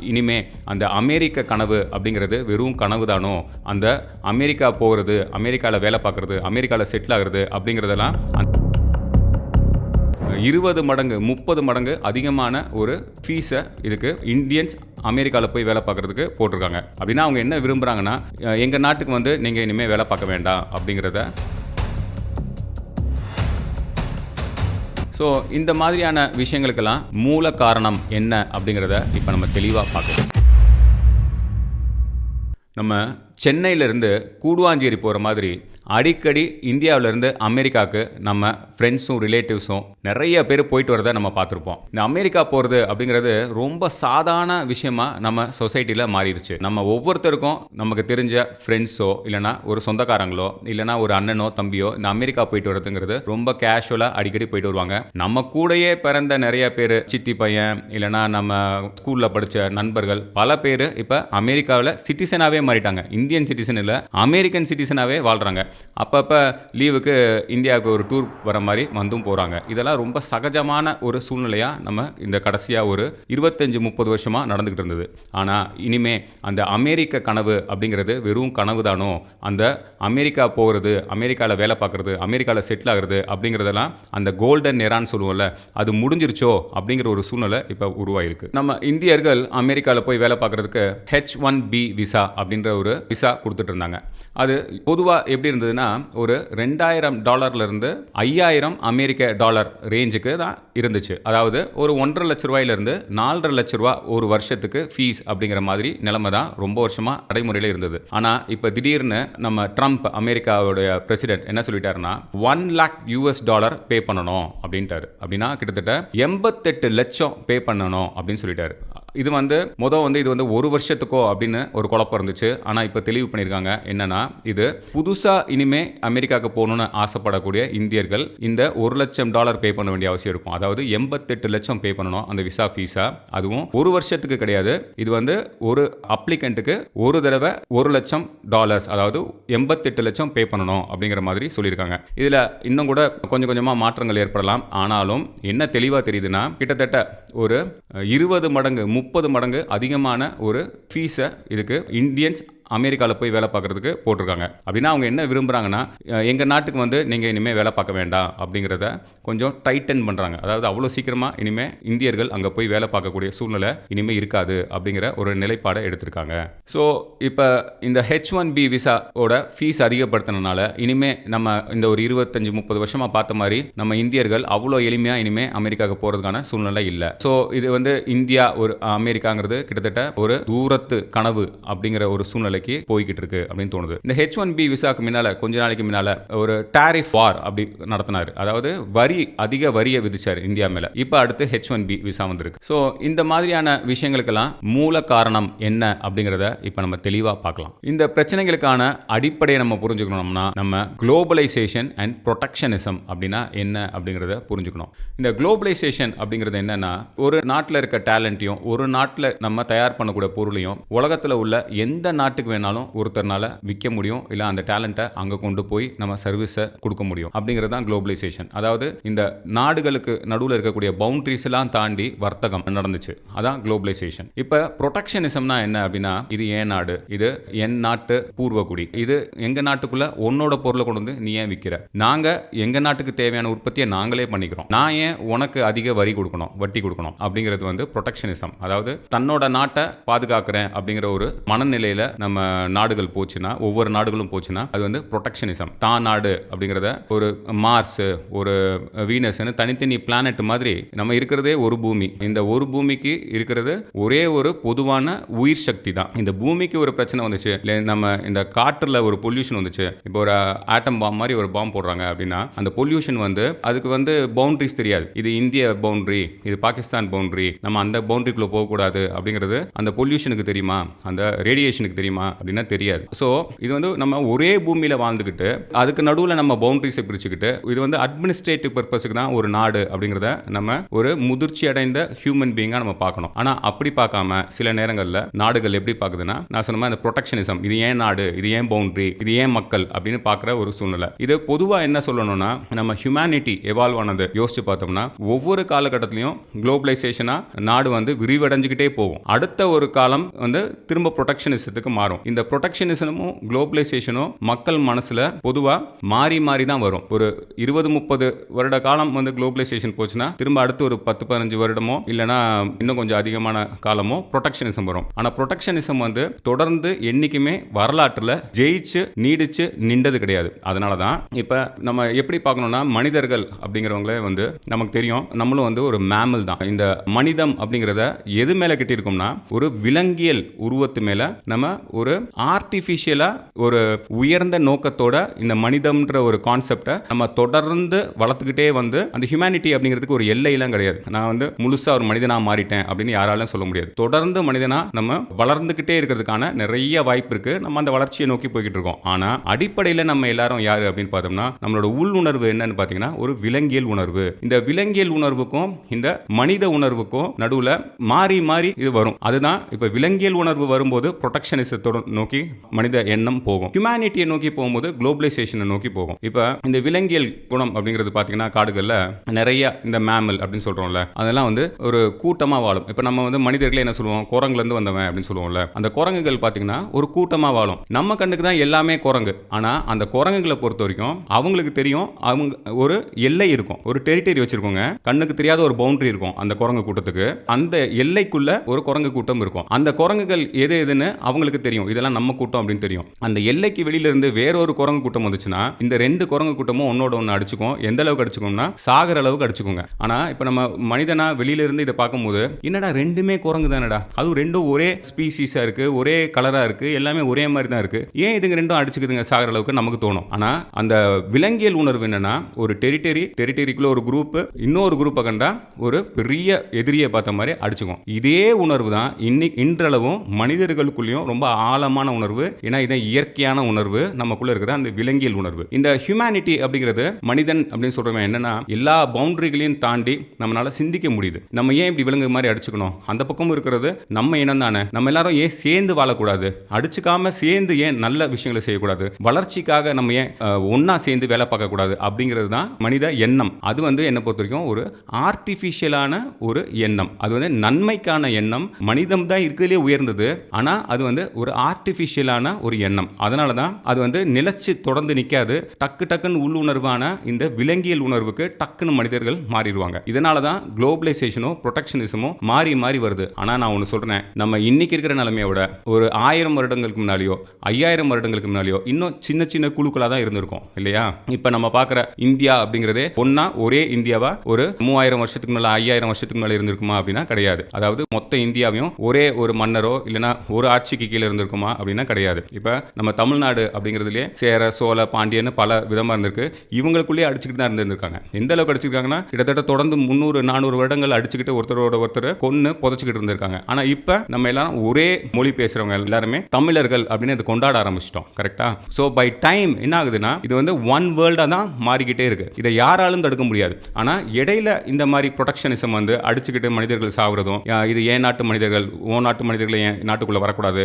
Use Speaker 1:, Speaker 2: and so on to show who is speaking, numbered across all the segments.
Speaker 1: இனிமே அந்த அமெரிக்க கனவு அப்படிங்கிறது வெறும் கனவு தானோ அந்த அமெரிக்கா போகிறது அமெரிக்காவில் வேலை பார்க்குறது அமெரிக்காவில் செட்டில் ஆகிறது அப்படிங்கிறதெல்லாம் இருபது மடங்கு முப்பது மடங்கு அதிகமான ஒரு ஃபீஸை இதுக்கு இந்தியன்ஸ் அமெரிக்காவில் போய் வேலை பார்க்குறதுக்கு போட்டிருக்காங்க. அப்படின்னா அவங்க என்ன விரும்புகிறாங்கன்னா எங்கள் நாட்டுக்கு வந்து நீங்கள் இனிமேல் வேலை பார்க்க வேண்டாம் அப்படிங்கிறத ஸோ இந்த மாதிரியான விஷயங்களுக்கெல்லாம் மூல காரணம் என்ன அப்படிங்கிறத இப்போ நம்ம தெளிவாக பார்க்கலாம். நம்ம சென்னையிலேருந்து கூடுவாஞ்சேரி போகிற மாதிரி அடிக்கடி இந்தியாவிலேருந்து அமெரிக்காவுக்கு நம்ம ஃப்ரெண்ட்ஸும் ரிலேட்டிவ்ஸும் நிறைய பேர் போயிட்டு வரதை நம்ம பார்த்துருப்போம். இந்த அமெரிக்கா போகிறது அப்படிங்கிறது ரொம்ப சாதாரண விஷயமா நம்ம சொசைட்டியில் மாறிடுச்சு. நம்ம ஒவ்வொருத்தருக்கும் நமக்கு தெரிஞ்ச ஃப்ரெண்ட்ஸோ இல்லைனா ஒரு சொந்தக்காரங்களோ இல்லைனா ஒரு அண்ணனோ தம்பியோ இந்த அமெரிக்கா போயிட்டு வரதுங்கிறது ரொம்ப கேஷுவலாக அடிக்கடி போயிட்டு வருவாங்க. நம்ம கூடயே பிறந்த நிறைய பேர் சித்தி பையன் இல்லைனா நம்ம ஸ்கூலில் படித்த நண்பர்கள் பல பேர் இப்போ அமெரிக்காவில் சிட்டிசனாகவே மாறிட்டாங்க. இந்தியன் சிட்டிசன் இல்லை அமெரிக்கன் சிட்டிசனாகவே வாழ்கிறாங்க அப்பப்போ லீவுக்கு இந்தியாவுக்கு ஒரு டூர் வர மாதிரி வந்தும் போகிறாங்க இதெல்லாம் ரொம்ப சகஜமான ஒரு சூழ்நிலையாக நம்ம இந்த கடைசியாக ஒரு இருபத்தஞ்சி முப்பது வருஷமாக நடந்துக்கிட்டு இருந்தது. ஆனால் இனிமே அந்த அமெரிக்க கனவு அப்படிங்கிறது வெறும் கனவு தானோ? அந்த அமெரிக்கா போகிறது அமெரிக்காவில் வேலை பார்க்குறது அமெரிக்காவில் செட்டில் ஆகிறது அப்படிங்கிறதெல்லாம் அந்த கோல்டன் நெரான்னு சொல்லுவோம்ல அது முடிஞ்சிருச்சோ அப்படிங்கிற ஒரு சூழ்நிலை இப்போ உருவாயிருக்கு. நம்ம இந்தியர்கள் அமெரிக்காவில் போய் வேலை பார்க்குறதுக்கு ஹெச் ஒன் பி விசா அப்படின்ற ஒரு விசா கொடுத்துட்டு இருந்தாங்க. அது பொதுவாக எப்படி இருந்தது? இருந்ததுன்னா ஒரு ரெண்டாயிரம் டாலர்லேருந்து ஐயாயிரம் அமெரிக்க டாலர் ரேஞ்சுக்கு தான் இருந்துச்சு. அதாவது ஒரு ஒன்றரை லட்ச ரூபாயிலிருந்து நாலரை லட்ச ரூபா ஒரு வருஷத்துக்கு ஃபீஸ் அப்படிங்கிற மாதிரி நிலைமை தான் ரொம்ப வருஷமாக நடைமுறையில் இருந்தது. ஆனால் இப்போ திடீர்னு நம்ம ட்ரம்ப் அமெரிக்காவுடைய பிரசிடென்ட் என்ன சொல்லிட்டாருன்னா one lakh U S dollar pay பண்ணணும் அப்படின்ட்டாரு. அப்படின்னா கிட்டத்தட்ட எண்பத்தெட்டு லட்சம் பே பண்ணணும் அப்படின்னு சொல்லிட்டாரு. இது வந்து மொதல் வந்து இது வந்து ஒரு வருஷத்துக்கோ அப்படின்னு ஒரு குழப்பம் இருந்துச்சு. ஆனால் இப்போ தெளிவு பண்ணியிருக்காங்க என்னன்னா இது புதுசாக இனிமே அமெரிக்காவுக்கு போகணும்னு ஆசைப்படக்கூடிய இந்தியர்கள் இந்த ஒரு லட்சம் டாலர் பே பண்ண வேண்டிய அவசியம் இருக்கும். அதாவது எண்பத்தெட்டு லட்சம் பே பண்ணணும் அந்த விசா ஃபீஸா. அதுவும் ஒரு வருஷத்துக்கு கிடையாது. இது வந்து ஒரு அப்ளிகண்ட்டுக்கு ஒரு தடவை ஒரு லட்சம் டாலர்ஸ் அதாவது எண்பத்தெட்டு லட்சம் பே பண்ணணும் அப்படிங்கிற மாதிரி சொல்லியிருக்காங்க. இதில் இன்னும் கூட கொஞ்சம் கொஞ்சமாக மாற்றங்கள் ஏற்படலாம். ஆனாலும் என்ன தெளிவாக தெரியுதுன்னா கிட்டத்தட்ட ஒரு இருபது மடங்கு முப்பது மடங்கு அதிகமான ஒரு ஃபீஸை இதுக்கு இந்தியன்ஸ் அமெரிக்காவில் போய் வேலை பார்க்குறதுக்கு போட்டிருக்காங்க. அப்படின்னா அவங்க என்ன விரும்புகிறாங்கன்னா எங்கள் நாட்டுக்கு வந்து நீங்கள் இனிமேல் வேலை பார்க்க வேண்டாம் அப்படிங்கிறத கொஞ்சம் டைட்டன் பண்ணுறாங்க அதாவது அவ்வளோ சீக்கிரமாக இனிமேல் இந்தியர்கள் அங்கே போய் வேலை பார்க்கக்கூடிய சூழ்நிலை இனிமேல் இருக்காது அப்படிங்கிற ஒரு நிலைப்பாடை எடுத்திருக்காங்க. ஸோ இப்போ இந்த ஹெச் ஒன் பி விசாவோட ஃபீஸ் அதிகப்படுத்தினால இனிமேல் நம்ம இந்த ஒரு இருபத்தஞ்சி முப்பது வருஷமாக பார்த்த மாதிரி நம்ம இந்தியர்கள் அவ்வளோ எளிமையாக இனிமேல் அமெரிக்காவுக்கு போகிறதுக்கான சூழ்நிலை இல்லை. ஸோ இது வந்து இந்தியா ஒரு அமெரிக்காங்கிறது கிட்டத்தட்ட ஒரு தூரத்து கனவு அப்படிங்கிற ஒரு சூழ்நிலை நிலைக்கு போய்கிட்டு இருக்கு அப்படின்னு தோணுது. இந்த ஹெச் ஒன் பி விசாக்கு முன்னால கொஞ்ச நாளைக்கு முன்னால ஒரு டாரிஃப் வார் அப்படி நடத்தினார். அதாவது வரி அதிக வரியை விதிச்சார் இந்தியா மேல. இப்போ அடுத்து ஹெச் ஒன் பி விசா வந்திருக்கு. ஸோ இந்த மாதிரியான விஷயங்களுக்கெல்லாம் மூல காரணம் என்ன அப்படிங்கிறத இப்போ நம்ம தெளிவாக பார்க்கலாம். இந்த பிரச்சனைகளுக்கான அடிப்படையை நம்ம புரிஞ்சுக்கணும்னா நம்ம குளோபலைசேஷன் அண்ட் ப்ரொடெக்ஷனிசம் அப்படின்னா என்ன அப்படிங்கிறத புரிஞ்சுக்கணும். இந்த குளோபலைசேஷன் அப்படிங்கிறது என்னன்னா ஒரு நாட்டில் இருக்க டேலண்ட்டையும் ஒரு நாட்டில் நம்ம தயார் பண்ணக்கூடிய பொருளையும் உலகத்தில் உள்ள எந்த நாட்டுக்கு வேணாலும் ஒருத்தர்னால விற்க முடியும் இல்லை அந்த டேலண்ட்டை அங்கே கொண்டு போய் நம்ம சர்வீஸை கொடுக்க முடியும். அப்படிங்கிறது தான் குளோபலைசேஷன் அதாவது இந்த நாடுகளுக்கு நடுவில் இருக்கக்கூடிய பவுண்டரிஸ் எல்லாம் தாண்டி வர்த்தகம் நடந்துச்சு. அதான் குளோபலைசேஷன் இப்போ ப்ரொடெக்ஷனிசம்னா என்ன அப்படின்னா இது என் நாடு? இது என் நாட்டு பூர்வகுடி இது எங்க நாட்டுக்குள்ள உன்னோட பொருளை கொண்டு வந்து நீ ஏன் விற்கிற நாங்க எங்க நாட்டுக்கு தேவையான உற்பத்தியை நாங்களே பண்ணிக்கிறோம். நான் ஏன் உனக்கு அதிக வரி கொடுக்கணும் வட்டி கொடுக்கணும்? அப்படிங்கிறது வந்து ப்ரொடெக்ஷனிசம் அதாவது தன்னோட நாட்டை பாதுகாக்கிறேன் அப்படிங்கிற ஒரு மனநிலையில நம்ம நாடுகள் போச்சுன்னா ஒவ்வொரு நாடுகளும் போச்சுன்னா அது வந்து ப்ரொடெக்ஷனிசம் தான் நாடு அப்படிங்கிறத ஒரு மார்ஸ் ஒரு வீனஸ்னு தனித்தனி பிளானட் மாதிரி நம்ம இருக்கிறதே ஒரு பூமி. இந்த ஒரு பூமிக்கு இருக்கிறது ஒரே ஒரு பொதுவான உயிர் சக்தி தான். இந்த பூமிக்கு ஒரு பிரச்சனை வந்துச்சு. இல்லை நம்ம இந்த காற்றில் ஒரு பொல்யூஷன் வந்துச்சு. இப்போ ஒரு ஆட்டம் பாம் மாதிரி ஒரு பாம் போடுறாங்க அப்படின்னா அந்த பொல்யூஷன் வந்து அதுக்கு வந்து பவுண்டரிஸ் தெரியாது. இது இந்திய பவுண்டரி இது பாகிஸ்தான் பவுண்டரி நம்ம அந்த பவுண்ட்ரிக்குள்ளே போகக்கூடாது அப்படிங்கிறது அந்த பொல்யூஷனுக்கு தெரியுமா? அந்த ரேடியேஷனுக்கு தெரியுமா? அப்படின்னா தெரியாது. ஸோ இது வந்து நம்ம ஒரே பூமியில் வாழ்ந்துக்கிட்டு அதுக்கு நடுவில் நம்ம பவுண்டரிஸை பிரிச்சுக்கிட்டு இது வந்து அட்மினிஸ்ட்ரேட்டிவ் பர்பஸுக்கு தான் ஒரு நாடு அப்படிங்கிறத நம்ம ஒரு முதிர்ச்சி அடைந்த ஹியூமன் பீயிங்காக நம்ம பார்க்கணும். ஆனால் அப்படி பார்க்காம சில நேரங்களில் நாடுகள் எப்படி பார்க்குதுன்னா நான் சொன்ன மாதிரி இந்த ப்ரொடெக்ஷனிசம் இது ஏன் நாடு இது ஏன் பவுண்டரி இது ஏன் மக்கள் அப்படின்னு பார்க்குற ஒரு சூழ்நிலை. இது பொதுவாக என்ன சொல்லணும்னா நம்ம ஹியூமனிட்டி எவால்வ் ஆனது யோசிச்சு பார்த்தோம்னா ஒவ்வொரு காலகட்டத்திலையும் குளோபலைசேஷனாக நாடு வந்து விரிவடைஞ்சுக்கிட்டே போகும். அடுத்த ஒரு காலம் வந்து திரும்ப ப்ரொடெக்ஷனிசத்துக்கு மாறும். இந்த ப்ரொடெக்ஷனிசமும் குளோபலைசேஷனும் மக்கள் மனசில் பொதுவாக மாறி மாறி தான் வரும். ஒரு இருபது முப்பது வருட காலம் வந்து குளோபலைசேஷன் போச்சுன்னா திரும்ப அடுத்து ஒரு பத்து பதினஞ்சு வருடமோ இல்லைனா இன்னும் கொஞ்சம் அதிகமான காலமோ ப்ரொடெக்ஷனிசம் வரும். ஆனால் ப்ரொடெக்ஷனிசம் வந்து தொடர்ந்து என்னைக்குமே வரலாற்றில் ஜெயிச்சு நீடிச்சு நின்றது கிடையாது. அதனால தான் இப்போ நம்ம எப்படி பார்க்கணும்னா மனிதர்கள் அப்படிங்கிறவங்களே வந்து நமக்கு தெரியும் நம்மளும் வந்து ஒரு மேமல் தான். இந்த மனிதம் அப்படிங்கிறத எது மேலே கட்டியிருக்கோம்னா ஒரு விலங்கியல் உருவத்து மேலே நம்ம ஒரு ஒரு ஆர்டிஃபிஷியலாக ஒரு உயர்ந்த நோக்கத்தோட இந்த மனிதம்ன்ற ஒரு கான்செப்டை நம்ம தொடர்ந்து வளர்த்துக்கிட்டே வந்து அந்த ஹியூமனிட்டி அப்படிங்கிறதுக்கு ஒரு எல்லையெல்லாம் கிடையாது. நான் வந்து முழுசாக ஒரு மனிதனாக மாறிட்டேன் அப்படின்னு யாராலும் சொல்ல முடியாது. தொடர்ந்து மனிதனாக நம்ம வளர்ந்துக்கிட்டே இருக்கிறதுக்கான நிறைய வாய்ப்பு இருக்குது நம்ம அந்த வளர்ச்சியை நோக்கி போய்கிட்டு இருக்கோம். ஆனால் அடிப்படையில் நம்ம எல்லாரும் யார் அப்படின்னு பார்த்தோம்னா நம்மளோட உள் உணர்வு என்னன்னு பார்த்தீங்கன்னா ஒரு விலங்கியல் உணர்வு. இந்த விலங்கியல் உணர்வுக்கும் இந்த மனித உணர்வுக்கும் நடுவில் மாறி மாறி இது வரும். அதுதான் இப்போ விலங்கியல் உணர்வு வரும்போது ப்ரொடெக்ஷனிசத்தோட நோக்கி மனித எண்ணம் போகும். ஹியூமானிட்டியை நோக்கி போகும்போது குளோபலைசேஷனை நோக்கி போகும். இப்போ இந்த விலங்கியல் குணம் அப்படிங்கிறது பார்த்தீங்கன்னா காடுகளில் நிறைய இந்த மேமல் அப்படின்னு சொல்கிறோம்ல அதெல்லாம் வந்து ஒரு கூட்டமாக வாழும். இப்போ நம்ம வந்து மனிதர்களே என்ன சொல்லுவோம்? குரங்குலேருந்து வந்தவன் அப்படின்னு சொல்லுவோம்ல. அந்த குரங்குகள் பார்த்தீங்கன்னா ஒரு கூட்டமாக வாழும். நம்ம கண்ணுக்கு தான் எல்லாமே குரங்கு. ஆனால் அந்த குரங்குகளை பொறுத்த வரைக்கும் அவங்களுக்கு தெரியும் அவங்க ஒரு எல்லை இருக்கும். ஒரு டெரிட்டரி வச்சிருக்கோங்க. கண்ணுக்கு தெரியாத ஒரு பவுண்டரி இருக்கும் அந்த குரங்கு கூட்டத்துக்கு. அந்த எல்லைக்குள்ள ஒரு குரங்கு கூட்டம் இருக்கும். அந்த குரங்குகள் எது எதுன்னு அவங்களுக்கு தெரியும். இதெல்லாம் நம்ம கூட்டம் அப்படின்னு தெரியும். அந்த எல்லைக்கு வெளியிலிருந்து வேறொரு குரங்கு கூட்டம் வந்துச்சுன்னா இந்த ரெண்டு குரங்கு கூட்டமும் ஒன்னோட ஒன்று அடிச்சுக்கும். எந்த அளவுக்கு அடிச்சுக்கோம்னா சாகர அளவுக்கு அடிச்சுக்கோங்க. ஆனால் இப்போ நம்ம மனிதனா வெளியிலிருந்து இதை பார்க்கும்போது என்னடா ரெண்டுமே குரங்கு தானடா? அதுவும் ரெண்டும் ஒரே ஸ்பீசிஸாக இருக்குது ஒரே கலராக இருக்குது எல்லாமே ஒரே மாதிரி தான் இருக்குது ஏன் இதுங்க ரெண்டும் அடிச்சுக்குதுங்க சாகர அளவுக்கு நமக்கு தோணும்? ஆனால் அந்த விலங்கியல் உணர்வு என்னன்னா ஒரு டெரிட்டரி டெரிட்டரிக்குள்ள ஒரு குரூப் இன்னொரு குரூப்பை கண்டா ஒரு பெரிய எதிரியை பார்த்த மாதிரி அடிச்சுக்கும். இதே உணர்வு தான் இன்னைக்கு இன்றளவும் மனிதர்களுக்குள்ளேயும் ரொம்ப ஆழமான உணர்வு ஏன்னா இதான் இயற்கையான உணர்வு நமக்குள்ள இருக்கிற அந்த விலங்கியல் உணர்வு. இந்த ஹியூமனிட்டி அப்படிங்கிறது மனிதன் அப்படின்னு சொல்றவன் என்னன்னா எல்லா பவுண்டரிகளையும் தாண்டி நம்மளால சிந்திக்க முடியுது. நம்ம ஏன் இப்படி விலங்கு மாதிரி அடிச்சுக்கணும்? அந்த பக்கமும் இருக்கிறது நம்ம இனம் தானே. நம்ம எல்லாரும் ஏன் சேர்ந்து வாழக்கூடாது? அடிச்சுக்காம சேர்ந்து ஏன் நல்ல விஷயங்களை செய்யக்கூடாது? வளர்ச்சிக்காக நம்ம ஏன் ஒன்னா சேர்ந்து வேலை பார்க்கக்கூடாது? அப்படிங்கிறது தான் மனித எண்ணம். அது வந்து என்னை பொறுத்த வரைக்கும் ஒரு ஆர்டிஃபிஷியலான ஒரு எண்ணம். அது வந்து நன்மைக்கான எண்ணம். மனிதம் தான் இருக்கிறதுலே உயர்ந்தது. ஆனால் அது வந்து ஒரு ஆர்டிஃபிஷியலான ஒரு எண்ணம். அதனால தான் அது வந்து நிலச்சி தொடர்ந்து நிற்காது டக்கு டக்குன்னு உள்ளுணர்வான இந்த விலங்கியல் உணர்வுக்கு டக்குன்னு மனிதர்கள் மாறிடுவாங்க. இதனால தான் குளோபலைசேஷனும் ப்ரொடெக்ஷனிசமும் மாறி மாறி வருது. ஆனால் நான் ஒன்று சொல்கிறேன் நம்ம இன்னைக்கு இருக்கிற நிலைமையை விட ஒரு ஆயிரம் வருடங்களுக்கு முன்னாலேயோ ஐயாயிரம் வருடங்களுக்கு முன்னாலேயோ இன்னும் சின்ன சின்ன குழுக்களாக தான் இருந்திருக்கும். இல்லையா? இப்போ நம்ம பார்க்குற இந்தியா அப்படிங்கிறதே ஒன்றா ஒரே இந்தியாவா? ஒரு மூவாயிரம் வருஷத்துக்கு மேலே ஐயாயிரம் வருஷத்துக்கு மேலே இருந்திருக்குமா அப்படின்னா கிடையாது. அதாவது மொத்த இந்தியாவையும் ஒரே ஒரு மன்னரோ இல்லைனா ஒரு ஆட்சிக்கு கீழே இருக்குமா அப்படின்னா கிடையாது. இப்போ நம்ம தமிழ்நாடு அப்படிங்கிறதுலே சேர சோழ பாண்டியன்னு பல விதமாக இருந்திருக்கு. இவங்களுக்குள்ளேயே அடிச்சுக்கிட்டு தான் இருந்திருக்காங்க. எந்த அளவுக்கு அடிச்சிருக்காங்கன்னா கிட்டத்தட்ட தொடர்ந்து முந்நூறு நானூறு வருடங்கள் அடிச்சுக்கிட்டு ஒருத்தரோட ஒருத்தர் கொன்று புதைச்சிக்கிட்டு இருந்திருக்காங்க. ஆனால் இப்போ நம்ம எல்லாம் ஒரே மொழி பேசுகிறவங்க எல்லாருமே தமிழர்கள் அப்படின்னு அதை கொண்டாட ஆரம்பிச்சிட்டோம். கரெக்டா ஸோ பை டைம் என்ன ஆகுதுன்னா இது வந்து ஒன் வேர்ல்டாக தான் மாறிக்கிட்டே இருக்கு. இதை யாராலும் தடுக்க முடியாது. ஆனால் இடையில இந்த மாதிரி ப்ரொடெக்ஷனிசம் வந்து அடிச்சுக்கிட்டு மனிதர்கள் சாகுறதும் இது ஏன் நாட்டு மனிதர்கள்? ஓ நாட்டு மனிதர்கள் ஏன் நாட்டுக்குள்ளே வரக்கூடாது?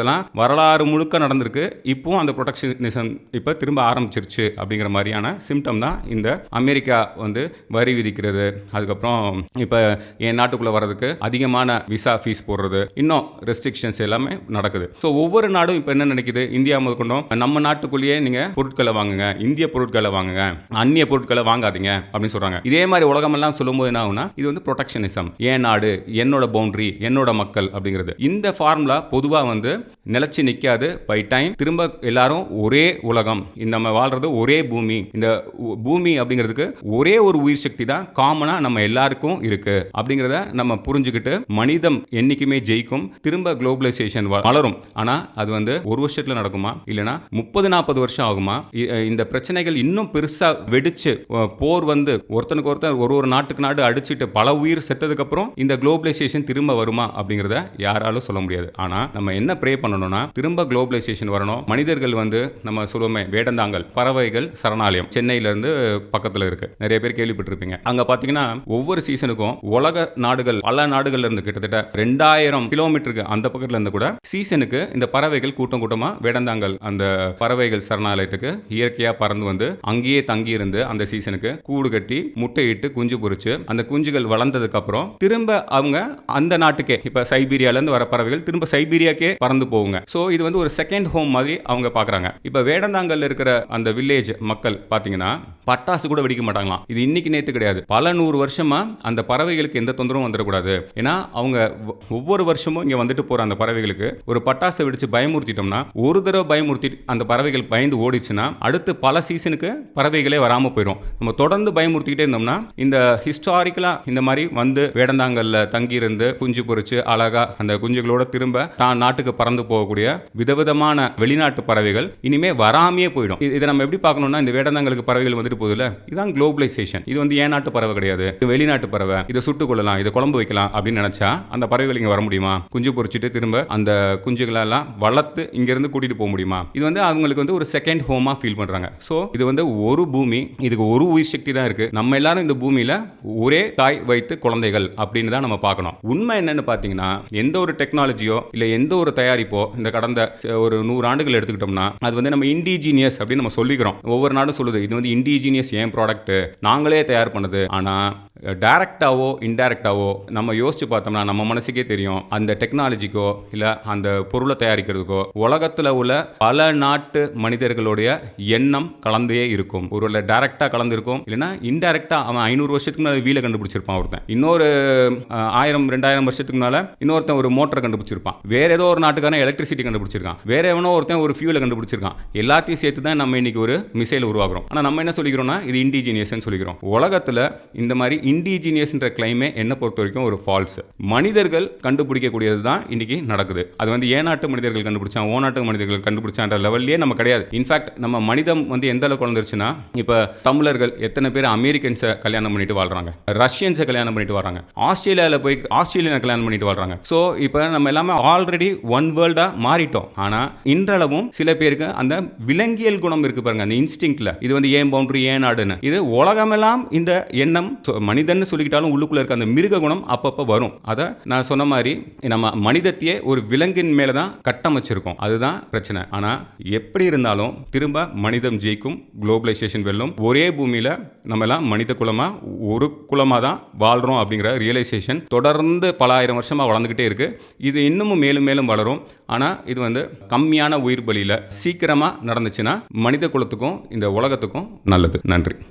Speaker 1: அப்படிங்கிறதெல்லாம் வரலாறு முழுக்க நடந்திருக்கு. இப்போவும் அந்த ப்ரொடெக்ஷனிசம் இப்போ திரும்ப ஆரம்பிச்சிருச்சு அப்படிங்கிற மாதிரியான சிம்டம் தான் இந்த அமெரிக்கா வந்து வரி விதிக்கிறது. அதுக்கப்புறம் இப்போ என் நாட்டுக்குள்ளே வர்றதுக்கு அதிகமான விசா ஃபீஸ் போடுறது. இன்னும் ரெஸ்ட்ரிக்ஷன்ஸ் எல்லாமே நடக்குது. ஸோ ஒவ்வொரு நாடும் இப்போ என்ன நினைக்குது? இந்தியா முதற்கொண்டும். நம்ம நாட்டுக்குள்ளேயே நீங்கள் பொருட்களை வாங்குங்க. இந்திய பொருட்களை வாங்குங்க. அந்நிய பொருட்களை வாங்காதீங்க அப்படின்னு சொல்கிறாங்க இதே மாதிரி உலகமெல்லாம் சொல்லும்போது என்ன ஆகுனா இது வந்து ப்ரொடெக்ஷனிசம் என் நாடு என்னோட பவுண்டரி என்னோட மக்கள் அப்படிங்கிறது. இந்த ஃபார்முலா பொதுவாக வந்து நிலச்சி நிற்காது பை டைம் திரும்ப எல்லாரும் ஒரே உலகம். இந்த நம்ம வாழ்றது ஒரே பூமி. இந்த பூமி அப்படிங்கிறதுக்கு ஒரே ஒரு உயிர் சக்தி தான் காமனாக நம்ம எல்லாருக்கும் இருக்கு. அப்படிங்கிறத நம்ம புரிஞ்சுக்கிட்டு மனிதம் என்னைக்குமே ஜெயிக்கும். திரும்ப குளோபலைசேஷன் வளரும். ஆனால் அது வந்து ஒரு வருஷத்தில் நடக்குமா? இல்லைனா முப்பது நாற்பது வருஷம் ஆகுமா? இந்த பிரச்சனைகள் இன்னும் பெருசாக வெடிச்சு போர் வந்து ஒருத்தனுக்கு ஒருத்தன் ஒரு ஒரு நாட்டுக்கு நாடு அடிச்சுட்டு பல உயிர் செத்ததுக்கு அப்புறம் இந்த குளோபலைசேஷன் திரும்ப வருமா? அப்படிங்கிறத யாராலும் சொல்ல முடியாது. ஆனால் நம்ம என்ன ப்ரே பண்ணணும்னா திரும்ப குளோபலைசேஷன் வரணும். மனிதர்கள் வந்து நம்ம சொல்லுவோமே வேடந்தாங்கல் பறவைகள் சரணாலயம் சென்னையில இருந்து பக்கத்துல இருக்கு. நிறைய பேர் கேள்விப்பட்டிருப்பீங்க. அங்க பாத்தீங்கன்னா ஒவ்வொரு சீசனுக்கும் உலக நாடுகள் பல நாடுகள்ல இருந்து கிட்டத்தட்ட ரெண்டாயிரம் கிலோமீட்டருக்கு அந்த பக்கத்துல இருந்து கூட சீசனுக்கு இந்த பறவைகள் கூட்டம் கூட்டமா வேடந்தாங்கல் அந்த பறவைகள் சரணாலயத்துக்கு இயற்கையா பறந்து வந்து அங்கேயே தங்கி இருந்து அந்த சீசனுக்கு கூடு கட்டி முட்டையிட்டு குஞ்சு பொறிச்சு அந்த குஞ்சுகள் வளர்ந்ததுக்கு அப்புறம் திரும்ப அவங்க அந்த நாட்டுக்கே இப்ப சைபீரியால இருந்து வர பறவைகள் திரும்ப சைபீரியாக்கே பறந்து போகுங்க. ஸோ இது வந்து ஒரு செகண்ட் ஹோம் மாதிரி அவங்க பார்க்குறாங்க. இப்போ வேடந்தாங்கல்ல இருக்கிற அந்த வில்லேஜ் மக்கள் பார்த்தீங்கன்னா பட்டாசு கூட வெடிக்க மாட்டாங்களாம். இது இன்னைக்கு நேற்று கிடையாது. பல நூறு வருஷமா அந்த பறவைகளுக்கு எந்த தொந்தரவும் வந்துடக்கூடாது. ஏன்னா அவங்க ஒவ்வொரு வருஷமும் இங்கே வந்துட்டு போகிற அந்த பறவைகளுக்கு ஒரு பட்டாசை வெடிச்சு பயமுறுத்திட்டோம்னா ஒரு தடவை பயமுறுத்தி அந்த பறவைகள் பயந்து ஓடிச்சுன்னா அடுத்து பல சீசனுக்கு பறவைகளே வராமல் போயிடும். நம்ம தொடர்ந்து பயமுறுத்திக்கிட்டே இருந்தோம்னா இந்த ஹிஸ்டாரிக்கலாக இந்த மாதிரி வந்து வேடந்தாங்கல்ல தங்கியிருந்து குஞ்சு பொறிச்சு அழகாக அந்த குஞ்சுகளோட திரும்ப தான் நாட்டுக்கு பறந்து போகக்கூடிய விதவிதமான வெளிநாட்டு பறவைகள் இனிமே வராமையே போயிடும். இதை நம்ம எப்படி பார்க்கணும்னா இந்த வேடந்தாங்களுக்கு பறவைகள் வந்துட்டு போகுதுல இதுதான் குளோபலைசேஷன் இது வந்து ஏன் நாட்டு பறவை கிடையாது? இது வெளிநாட்டு பறவை. இதை சுட்டுக் கொள்ளலாம் இதை குழம்பு வைக்கலாம் அப்படின்னு நினைச்சா அந்த பறவைகள் இங்க வர முடியுமா? குஞ்சு பொறிச்சிட்டு திரும்ப அந்த குஞ்சுகளெல்லாம் வளர்த்து இங்கிருந்து கூட்டிட்டு போக முடியுமா? இது வந்து அவங்களுக்கு வந்து ஒரு செகண்ட் ஹோமா ஃபீல் பண்றாங்க. ஸோ இது வந்து ஒரு பூமி இதுக்கு ஒரு உயிர் சக்தி தான் இருக்கு. நம்ம எல்லாரும் இந்த பூமியில ஒரே தாய் வைத்து குழந்தைகள் அப்படின்னு தான் நம்ம பார்க்கணும். உண்மை என்னன்னு பார்த்தீங்கன்னா எந்த ஒரு டெக்னாலஜியோ இல்ல எந்த ஒரு தயாரிப்போ இந்த கடந்த ஒரு நூறு ஆண்டுகள் எடுத்துக்கிட்டோம்னா அது வந்து நம்ம இண்டிஜினியஸ் அப்படின்னு நம்ம சொல்லிக்கிறோம். ஒவ்வொரு நாடும் சொல்லுது இது வந்து இண்டிஜினியஸ் ஏன் ப்ராடக்ட் நாங்களே தயார் பண்ணது. ஆனா டைரக்டாவோ இன்டைரக்டாவோ நம்ம யோசிச்சு பார்த்தோம்னா நம்ம மனசுக்கே தெரியும் அந்த டெக்னாலஜிக்கோ இல்லை அந்த பொருளை தயாரிக்கிறதுக்கோ உலகத்தில் உள்ள பல நாட்டு மனிதர்களுடைய எண்ணம் கலந்தே இருக்கும். ஒருவேளை டைரக்டாக கலந்துருக்கும் இல்லைன்னா இன்டைரக்டாக அவன் ஐநூறு வருஷத்துக்கு மேலே வீலை கண்டுபிடிச்சிருப்பான் ஒருத்தன். இன்னொரு ஆயிரம் ரெண்டாயிரம் வருஷத்துக்கு மேலே இன்னொருத்தன் ஒரு மோட்டரை கண்டுபிடிச்சிருப்பான். வேற ஏதோ ஒரு தானே எலக்ட்ரிசிட்டி கண்டுபிடிச்சிருக்கான். வேற எவனோ ஒருத்தன் ஒரு ஃபியூலை கண்டுபிடிச்சிருக்கான். எல்லாத்தையும் சேர்த்து தான் நம்ம இன்னைக்கு ஒரு மிசைல் உருவாக்குறோம். ஆனால் நம்ம என்ன சொல்லிக்கிறோம்னா இது இண்டிஜினியஸ்னு சொல்லிக்கிறோம். உலகத்தில் இந்த மாதிரி இண்டிஜினியஸ்ன்ற கிளைமே என்ன பொறுத்த வரைக்கும் ஒரு ஃபால்ஸ் மனிதர்கள் கண்டுபிடிக்கக்கூடியது தான் இன்னைக்கு நடக்குது. அது வந்து ஏ நாட்டு மனிதர்கள் கண்டுபிடிச்சா ஓநாட்டு மனிதர்கள் கண்டுபிடிச்சான்ற லெவல்லே நம்ம கிடையாது. இன்ஃபேக்ட் நம்ம மனிதம் வந்து எந்த அளவுக்கு வளர்ந்துருச்சுன்னா இப்போ தமிழர்கள் எத்தனை பேர் அமெரிக்கன்ஸை கல்யாணம் பண்ணிட்டு வாழ்றாங்க? ரஷ்யன்ஸை கல்யாணம் பண்ணிட்டு வராங்க ஆஸ்திரேலியாவில் போய் ஆஸ்திரேலியனை கல்யாணம் பண்ணிட்டு வாழ்றாங்க. ஸோ இப்போ நம்ம எல்லாமே ஆல்ரெடி ஒன் வேர்ல்டாக மாறிட்டோம். ஆனால் இன்றளவும் சில பேருக்கு அந்த விலங்கியல் குணம் இருக்கு பாருங்க அந்த இன்ஸ்டிங்க்ல இது வந்து ஏன் பவுண்டரி ஏன் நாடுன்னு. இது உலகமெல்லாம் இந்த எண்ணம் மனிதன் மனிதன்னு சொல்லிக்கிட்டாலும் உள்ளுக்குள்ள இருக்க அந்த மிருக குணம் அப்பப்போ வரும். அதை நான் சொன்ன மாதிரி நம்ம மனிதத்தையே ஒரு விலங்கின் மேலே தான் கட்டமைச்சிருக்கோம். அதுதான் பிரச்சனை. ஆனால் எப்படி இருந்தாலும் திரும்ப மனிதம் ஜெயிக்கும் குளோபலைசேஷன் வெல்லும் ஒரே பூமியில் நம்ம எல்லாம் மனித குலமாக ஒரு குலமாக தான் வாழ்கிறோம் அப்படிங்கிற ரியலைசேஷன் தொடர்ந்து பல ஆயிரம் வருஷமாக வளர்ந்துக்கிட்டே இருக்குது இது இன்னமும் மேலும் மேலும் வளரும். ஆனால் இது வந்து கம்மியான உயிர் பலியில் சீக்கிரமாக நடந்துச்சுன்னா மனித குலத்துக்கும் இந்த உலகத்துக்கும் நல்லது. நன்றி.